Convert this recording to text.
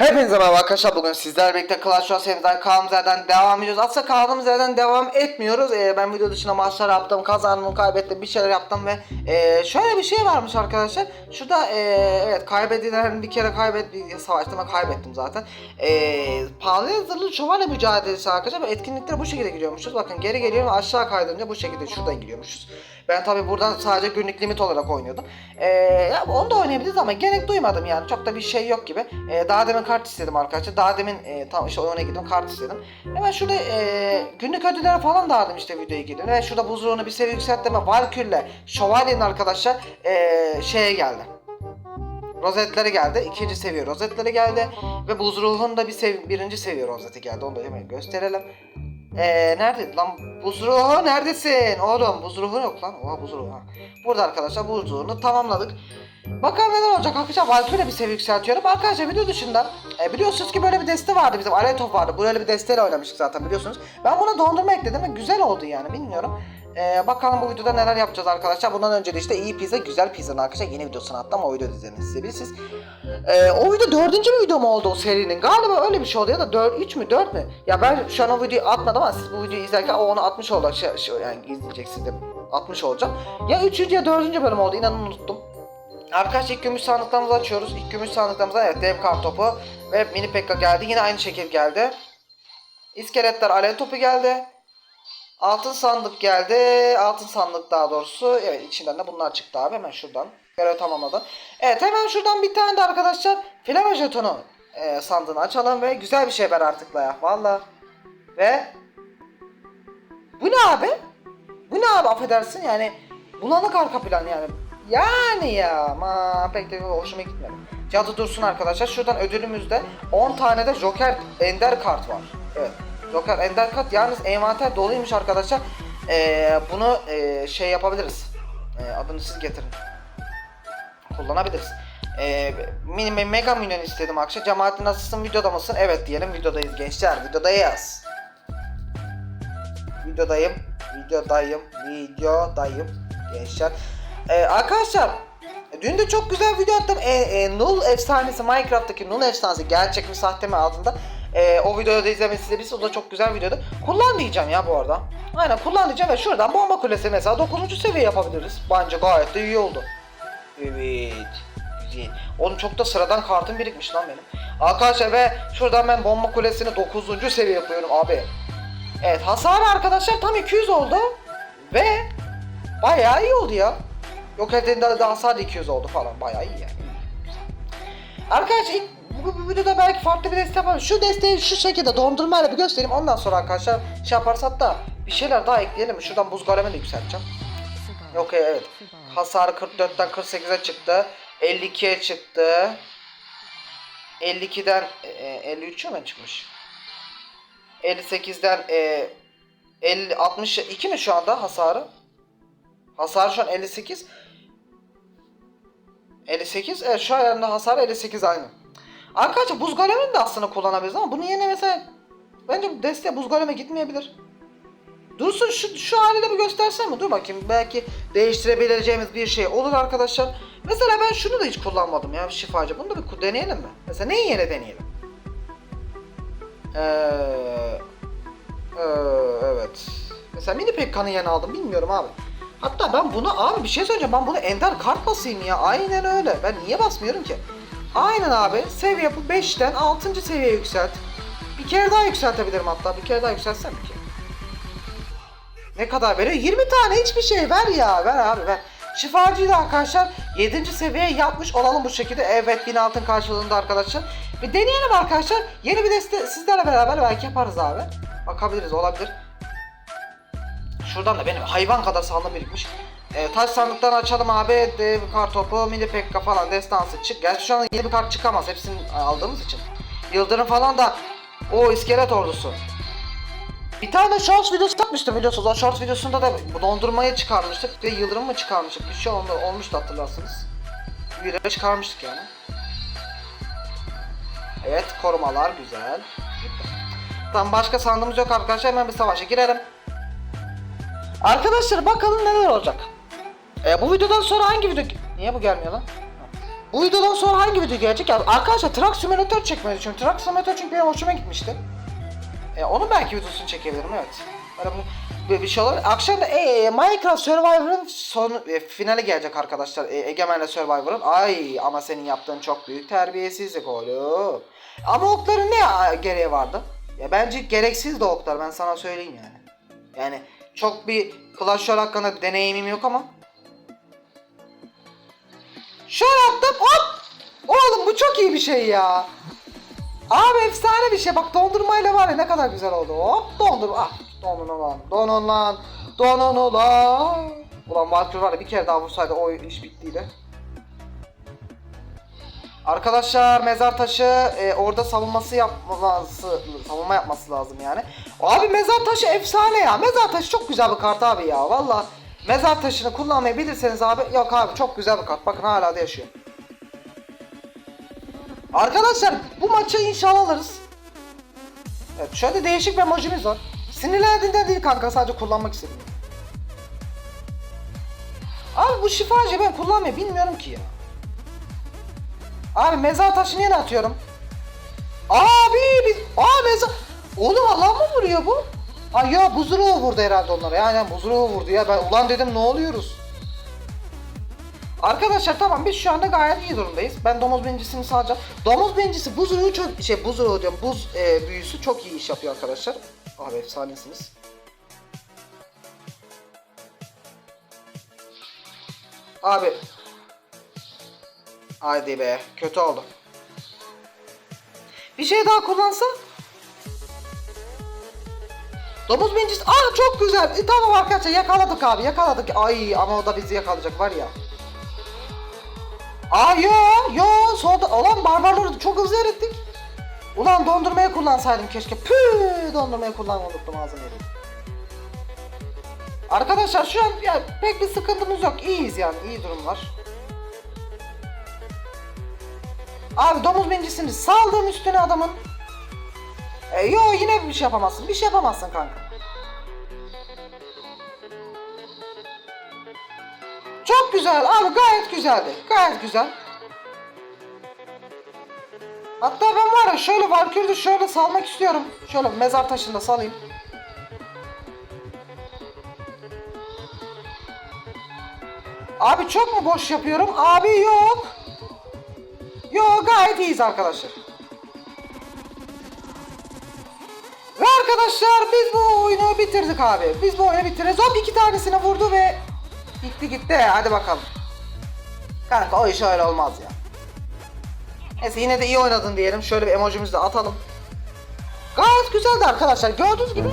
Hepinize merhaba arkadaşlar bugün sizlerle birlikte Clash Royale serimizden kaldığımız yerden devam ediyoruz. Aslında kaldığımız yerden devam etmiyoruz. Ee, ben video dışında maçlar yaptım, kazandım, kaybettim, bir şeyler yaptım ve e, şöyle bir şey varmış arkadaşlar. Şurada e, evet kaybedilen bir kere kaybet bir savaştım ve kaybettim zaten. E, pahalı yazılı şövalye mücadelesi arkadaşlar etkinliklere bu şekilde giriyormuşuz. Bakın geri geliyorum ve aşağı kaydırınca bu şekilde şuradan giriyormuşuz. Ben tabi buradan sadece günlük limit olarak oynuyordum. Ee, ya onu da oynayabiliriz ama gerek duymadım yani. Çok da bir şey yok gibi. Ee, daha demin kart istedim arkadaşlar. Daha demin e, tam işte oyuna gittim kart istedim. Hemen şurada e, günlük ödüllere falan dağıdım işte videoya girdim. Ve şurada buzluğunu bir seviye yükselttim ve Valkyrie'le Şövalye'nin arkadaşlar e, şeye geldi. Rozetleri geldi. ikinci seviye rozetleri geldi. Ve buz ruhun da bir sev birinci seviye rozeti geldi. Onu da hemen gösterelim. Ee, nerede lan? Buz ruhu neredesin? Oğlum buz ruhu yok lan. Oha buz ruhu. Burada arkadaşlar buz ruhunu tamamladık. Bakalım neler olacak arkadaşlar. Valkyrie bir seviye yükseltiyorum. Arkadaşlar video dışında e, Biliyorsunuz ki böyle bir deste vardı bizim. Aletov vardı. Böyle bir desteyle oynamıştık zaten biliyorsunuz. Ben buna dondurma ekledim ve güzel oldu yani bilmiyorum ee, bakalım bu videoda neler yapacağız arkadaşlar. Bundan önce de işte iyi pizza, güzel pizza arkadaşlar yeni videosunu attım. O videoda izleyin siz. Ee, o video dördüncü video mu oldu o serinin? Galiba öyle bir şey oldu ya da dört, üç mü dört mü? Ya ben şu an o videoyu atmadım ama siz bu videoyu izlerken o onu atmış olacak. Şey, şey, yani izleyeceksiniz de atmış olacağım. Ya üçüncü ya dördüncü bölüm oldu inanın unuttum. Arkadaşlar ilk gümüş sandıklarımızı açıyoruz. İlk gümüş sandıklarımıza evet dev kar topu ve mini pekka geldi. Yine aynı şekil geldi. İskeletler alev topu geldi. Altın sandık geldi. Altın sandık daha doğrusu. Evet içinden de bunlar çıktı abi. Hemen şuradan. Görev tamamladı. Evet hemen şuradan bir tane de arkadaşlar flama jetonu e, sandığını açalım ve güzel bir şey ver artık la ya. Valla. Ve bu ne abi? Bu ne abi affedersin yani bulanık arka plan yani. Yani ya ama pek de hoşuma gitmedi. Cadı dursun arkadaşlar. Şuradan ödülümüzde 10 tane de Joker Ender kart var. Evet. Joker Ender kart yalnız envanter doluymuş arkadaşlar. Ee, bunu e, şey yapabiliriz. Ee, adını siz getirin. Kullanabiliriz. Ee, mini mega minyon istedim akşam. Cemaatin nasılsın videoda mısın? Evet diyelim videodayız gençler. Videodayız. Videodayım. Videodayım. Videodayım. Gençler. Ee, arkadaşlar Dün de çok güzel video attım. E, e, Null efsanesi Minecraft'taki Null efsanesi gerçek mi sahte mi adında. E, o videoyu da izlemesi de biz o da çok güzel videodu. Kullan diyeceğim ya bu arada. Aynen kullan diyeceğim ve şuradan bomba kulesi mesela 9. seviye yapabiliriz. Bence gayet de iyi oldu. Evet. Güzel. Oğlum çok da sıradan kartım birikmiş lan benim. Arkadaşlar ve şuradan ben bomba kulesini 9. seviye yapıyorum abi. Evet hasar arkadaşlar tam 200 oldu. Ve bayağı iyi oldu ya. Yok ettiğinde de hasar da 200 oldu falan. Bayağı iyi yani. Arkadaşlar ilk bu, bu videoda belki farklı bir deste yapalım. Şu desteği şu şekilde dondurmayla bir göstereyim. Ondan sonra arkadaşlar şey yaparız hatta bir şeyler daha ekleyelim? Şuradan buz golemi de yükselteceğim. Yok evet. Hasarı 44'ten 48'e çıktı. 52'ye çıktı. 52'den e, 53'e mi çıkmış? 58'den e, 50 62 mi şu anda hasarı? Hasar şu an 58. 58. Evet şu ayarında hasar 58 aynı. Arkadaşlar buz golemini de aslında kullanabiliriz ama bunu yine mesela bence deste buz goleme gitmeyebilir. Dursun şu, şu haliyle bir göstersen mi? Dur bakayım belki değiştirebileceğimiz bir şey olur arkadaşlar. Mesela ben şunu da hiç kullanmadım ya şifacı. Bunu da bir deneyelim mi? Mesela neyi yere deneyelim? Ee, ee, evet. Mesela mini pekkanın yerine aldım bilmiyorum abi. Hatta ben bunu abi bir şey söyleyeceğim ben bunu ender kart basayım ya aynen öyle ben niye basmıyorum ki Aynen abi. Seviye bu 5'ten 6. seviyeye yükselt. Bir kere daha yükseltebilirim hatta. Bir kere daha yükseltsem ki Ne kadar veriyor? 20 tane hiçbir şey. Ver ya ver abi ver. Şifacıyı da arkadaşlar 7. seviyeye yapmış olalım bu şekilde. Evet 1000 altın karşılığında arkadaşlar. Bir deneyelim arkadaşlar. Yeni bir deste sizlerle beraber belki yaparız abi. Bakabiliriz olabilir. Şuradan da benim hayvan kadar sandık birikmiş. E, taş sandıktan açalım abi. Dev kartopu, mini pekka falan destansı çık. Gerçi şu an yeni bir kart çıkamaz hepsini aldığımız için. Yıldırım falan da o iskelet ordusu. Bir tane shorts videosu yapmıştım biliyorsunuz. O shorts videosunda da dondurmayı çıkarmıştık ve yıldırım mı çıkarmıştık? Bir şey oldu, olmuştu hatırlarsınız. Bir çıkarmıştık yani. Evet korumalar güzel. Tamam başka sandığımız yok arkadaşlar hemen bir savaşa girelim. Arkadaşlar bakalım neler olacak. E, bu videodan sonra hangi video... Niye bu gelmiyor lan? Bu videodan sonra hangi video gelecek? Ya arkadaşlar Truck Simulator çekmeyi düşünüyorum. Truck Simulator çünkü benim hoşuma gitmişti. E, onun belki videosunu çekebilirim evet. Böyle bir, bir, bir şey olur. Akşam da e, Minecraft Survivor'ın son e, finali gelecek arkadaşlar. E, Egemen'le Survivor'ın. Ay ama senin yaptığın çok büyük terbiyesizlik oğlum. Ama okların ne gereği vardı? Ya bence gereksiz de oklar ben sana söyleyeyim yani. Yani çok bir Clash Royale hakkında deneyimim yok ama. Şöyle hop. Oğlum bu çok iyi bir şey ya. Abi efsane bir şey. Bak dondurmayla var ya ne kadar güzel oldu. Hop dondurma. Ah donun ulan. Donun lan. Donun ulan. Ulan Valkyrie var ya bir kere daha vursaydı o iş bittiydi. Arkadaşlar mezar taşı e, orada savunması yapması savunma yapması lazım yani. Abi mezar taşı efsane ya. Mezar taşı çok güzel bir kart abi ya. Valla mezar taşını kullanmayı bilirseniz abi yok abi çok güzel bir kart. Bakın hala da yaşıyor. Arkadaşlar bu maçı inşallah alırız. Evet şöyle değişik bir emojimiz var. Sinirlendiğinden değil kanka sadece kullanmak istedim. Abi bu şifacı ben kullanmayı bilmiyorum ki ya. Abi mezar taşını yine atıyorum. Abi biz... Aa mezar... Oğlum Allah mı vuruyor bu? Ay ya buzruğu vurdu herhalde onlara. Yani, yani buzruğu vurdu ya. Ben ulan dedim ne oluyoruz? Arkadaşlar tamam biz şu anda gayet iyi durumdayız. Ben domuz bincisini salacağım. Domuz bincisi buzruğu çok şey buzruğu diyorum buz e, büyüsü çok iyi iş yapıyor arkadaşlar. Abi efsanesiniz. Abi. Haydi be kötü oldu. Bir şey daha kullansa? Domuz bincisi. Aa çok güzel. E, tamam arkadaşlar yakaladık abi yakaladık. Ay ama o da bizi yakalayacak var ya. Aa yo yo solda ulan barbarları çok hızlı erittik. Ulan dondurmayı kullansaydım keşke. Püh dondurmayı kullanmayı unuttum ağzını yedim. Arkadaşlar şu an ya, pek bir sıkıntımız yok. İyiyiz yani iyi durum var. Abi domuz bincisini saldım üstüne adamın. E, yo yine bir şey yapamazsın. Bir şey yapamazsın kanka. Çok güzel abi gayet güzeldi. Gayet güzel. Hatta ben var ya şöyle Valkyrie'de şöyle salmak istiyorum. Şöyle mezar taşında salayım. Abi çok mu boş yapıyorum? Abi yok. Yok gayet iyiyiz arkadaşlar. Arkadaşlar biz bu oyunu bitirdik abi. Biz bu oyunu bitiririz. Hop iki tanesini vurdu ve gitti gitti. Hadi bakalım. Kanka o iş öyle olmaz ya. Neyse yine de iyi oynadın diyelim. Şöyle bir emojimizi de atalım. Gayet güzeldi arkadaşlar. Gördüğünüz gibi